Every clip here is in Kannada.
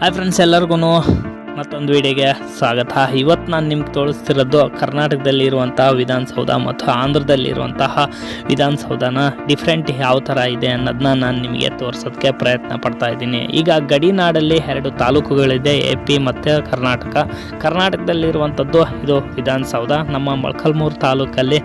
ಹಾಯ್ ಫ್ರೆಂಡ್ಸ್ ಎಲ್ಲರಿಗೂ ಮತ್ತೊಂದು ವಿಡಿಯೋಗೆ ಸ್ವಾಗತ. ಇವತ್ತು ನಾನು ನಿಮ್ಗೆ ತೋರಿಸ್ತಿರೋದು ಕರ್ನಾಟಕದಲ್ಲಿ ಇರುವಂತಹ ವಿಧಾನಸೌಧ ಮತ್ತು ಆಂಧ್ರದಲ್ಲಿರುವಂತಹ ವಿಧಾನಸೌಧನ ಡಿಫ್ರೆಂಟ್ ಯಾವ ಥರ ಇದೆ ಅನ್ನೋದನ್ನ ನಾನು ನಿಮಗೆ ತೋರಿಸೋದಕ್ಕೆ ಪ್ರಯತ್ನ ಪಡ್ತಾ ಇದ್ದೀನಿ. ಈಗ ಗಡಿನಾಡಲ್ಲಿ ಎರಡು ತಾಲೂಕುಗಳಿದೆ ಎ ಪಿ ಮತ್ತು ಕರ್ನಾಟಕ. ಕರ್ನಾಟಕದಲ್ಲಿರುವಂಥದ್ದು ಇದು ವಿಧಾನಸೌಧ. ನಮ್ಮ ಮೊಳಕಲ್ಮೂರು ತಾಲೂಕಲ್ಲಿ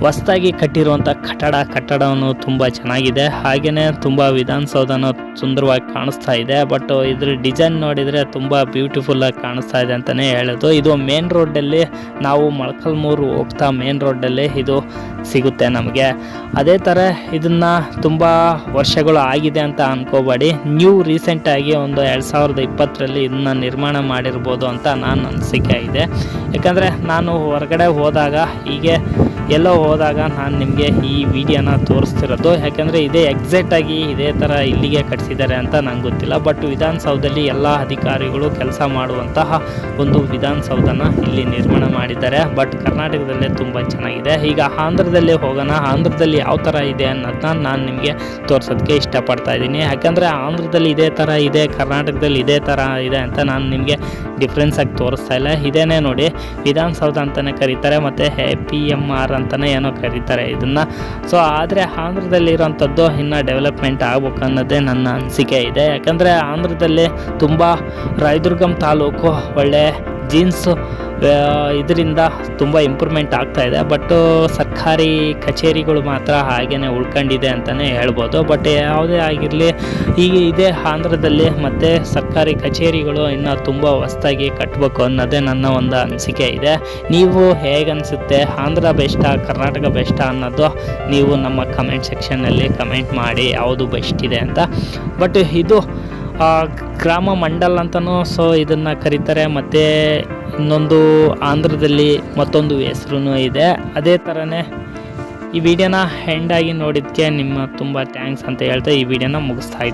ಹೊಸ್ದಾಗಿ ಕಟ್ಟಿರುವಂಥ ಕಟ್ಟಡ, ಕಟ್ಟಡವನ್ನು ತುಂಬ ಚೆನ್ನಾಗಿದೆ. ಹಾಗೆಯೇ ತುಂಬ ವಿಧಾನಸೌಧನ ಸುಂದರವಾಗಿ ಕಾಣಿಸ್ತಾ ಇದೆ. ಬಟ್ ಇದ್ರ ಡಿಸೈನ್ ನೋಡಿದರೆ ತುಂಬ ಬ್ಯೂಟಿಫುಲ್ಲಾಗಿ ಕಾಣಿಸ್ತಾ ಇದೆ ಅಂತಲೇ ಹೇಳೋದು. ಇದು ಮೇನ್ ರೋಡಲ್ಲಿ ನಾವು ಮೊಳಕಲ್ಮೂರು ಹೋಗ್ತಾ ಮೇನ್ ರೋಡಲ್ಲಿ ಇದು ಸಿಗುತ್ತೆ ನಮಗೆ. ಅದೇ ಥರ ಇದನ್ನು ತುಂಬ ವರ್ಷಗಳು ಆಗಿದೆ ಅಂತ ಅನ್ಕೋಬೇಡಿ. ನ್ಯೂ ರೀಸೆಂಟಾಗಿ ಒಂದು ಎರಡು ಸಾವಿರದ ಇಪ್ಪತ್ತರಲ್ಲಿ ಇದನ್ನ ನಿರ್ಮಾಣ ಮಾಡಿರ್ಬೋದು ಅಂತ ನಾನು ಅನಿಸಿಕೆ ಇದೆ. ಯಾಕಂದರೆ ನಾನು ಹೊರಗಡೆ ಹೋದಾಗ, ಹೀಗೆ ಎಲ್ಲೋ ಹೋದಾಗ ನಾನು ನಿಮಗೆ ಈ ವಿಡಿಯೋನ ತೋರಿಸ್ತಿರೋದು. ಯಾಕಂದರೆ ಇದೇ ಎಕ್ಸಾಕ್ಟಾಗಿ ಇದೇ ಥರ ಇಲ್ಲಿಗೆ ಕಟ್ಸಿದ್ದಾರೆ ಅಂತ ನಂಗೆ ಗೊತ್ತಿಲ್ಲ. ಬಟ್ ವಿಧಾನಸೌಧದಲ್ಲಿ ಎಲ್ಲ ಅಧಿಕಾರಿಗಳು ಕೆಲಸ ಮಾಡುವಂತಹ ಒಂದು ವಿಧಾನಸೌಧನ ಇಲ್ಲಿ ನಿರ್ಮಾಣ ಮಾಡಿದ್ದಾರೆ. ಬಟ್ ಕರ್ನಾಟಕದಲ್ಲೇ ತುಂಬ ಚೆನ್ನಾಗಿದೆ. ಈಗ ಆಂಧ್ರದಲ್ಲಿ ಹೋಗೋಣ, ಆಂಧ್ರದಲ್ಲಿ ಯಾವ ಥರ ಇದೆ ಅನ್ನೋದನ್ನ ನಾನು ನಿಮಗೆ ತೋರಿಸೋದಕ್ಕೆ ಇಷ್ಟಪಡ್ತಾ ಇದ್ದೀನಿ. ಯಾಕಂದರೆ ಆಂಧ್ರದಲ್ಲಿ ಇದೇ ಥರ ಇದೆ, ಕರ್ನಾಟಕದಲ್ಲಿ ಇದೇ ಥರ ಇದೆ ಅಂತ ನಾನು ನಿಮಗೆ ಡಿಫ್ರೆನ್ಸ್ ಆಗಿ ತೋರಿಸ್ತಾ ಇಲ್ಲ. ಇದೇನೇ ನೋಡಿ, ವಿಧಾನಸೌಧ ಅಂತಲೇ ಕರೀತಾರೆ, ಮತ್ತು ಪಿ ಎಂ ಆರ್ ಅಂತಲೇ ಏನೋ ಕರೀತಾರೆ ಇದನ್ನು. ಸೊ ಆದರೆ ಆಂಧ್ರದಲ್ಲಿರೋಂಥದ್ದು ಇನ್ನೂ ಡೆವಲಪ್ಮೆಂಟ್ ಆಗ್ಬೇಕು ಅನ್ನೋದೇ ನನ್ನ ಅನಿಸಿಕೆ ಇದೆ. ಯಾಕಂದರೆ ಆಂಧ್ರದಲ್ಲಿ ತುಂಬ ರಾಯದುರ್ಗಂ ತಾಲೂಕು ಒಳ್ಳೆ ಜೀನ್ಸ್ ಇದರಿಂದ ತುಂಬ ಇಂಪ್ರೂವ್ಮೆಂಟ್ ಆಗ್ತಾ ಇದೆ. ಬಟ್ ಸರ್ಕಾರಿ ಕಚೇರಿಗಳು ಮಾತ್ರ ಹಾಗೇ ಉಳ್ಕೊಂಡಿದೆ ಅಂತಲೇ ಹೇಳ್ಬೋದು. ಬಟ್ ಯಾವುದೇ ಆಗಿರಲಿ ಈಗ ಇದೇ ಆಂಧ್ರದಲ್ಲಿ ಮತ್ತು ಸರ್ಕಾರಿ ಕಚೇರಿಗಳು ಇನ್ನೂ ತುಂಬ ಹೊಸದಾಗಿ ಕಟ್ಟಬೇಕು ಅನ್ನೋದೇ ನನ್ನ ಒಂದು ಅನಿಸಿಕೆ ಇದೆ. ನೀವು ಹೇಗನ್ಸುತ್ತೆ, ಆಂಧ್ರ ಬೆಸ್ಟಾ ಕರ್ನಾಟಕ ಬೆಸ್ಟಾ ಅನ್ನೋದು ನೀವು ನಮ್ಮ ಕಮೆಂಟ್ ಸೆಕ್ಷನ್ನಲ್ಲಿ ಕಮೆಂಟ್ ಮಾಡಿ ಯಾವುದು ಬೆಸ್ಟ್ ಇದೆ ಅಂತ. ಬಟ್ ಇದು ಗ್ರಾಮ ಮಂಡಲ್ ಅಂತಲೂ ಸೊ ಇದನ್ನು ಕರೀತಾರೆ. ಮತ್ತು ಇನ್ನೊಂದು ಆಂಧ್ರದಲ್ಲಿ ಮತ್ತೊಂದು ಹೆಸರು ಇದೆ. ಅದೇ ಥರನೇ ಈ ವಿಡಿಯೋನ ಹೆಂಡಾಗಿ ನೋಡಿದ್ದಕ್ಕೆ ನಿಮ್ಮ ತುಂಬ ಥ್ಯಾಂಕ್ಸ್ ಅಂತ ಹೇಳ್ತಾ ಈ ವಿಡಿಯೋನ ಮುಗಿಸ್ತಾ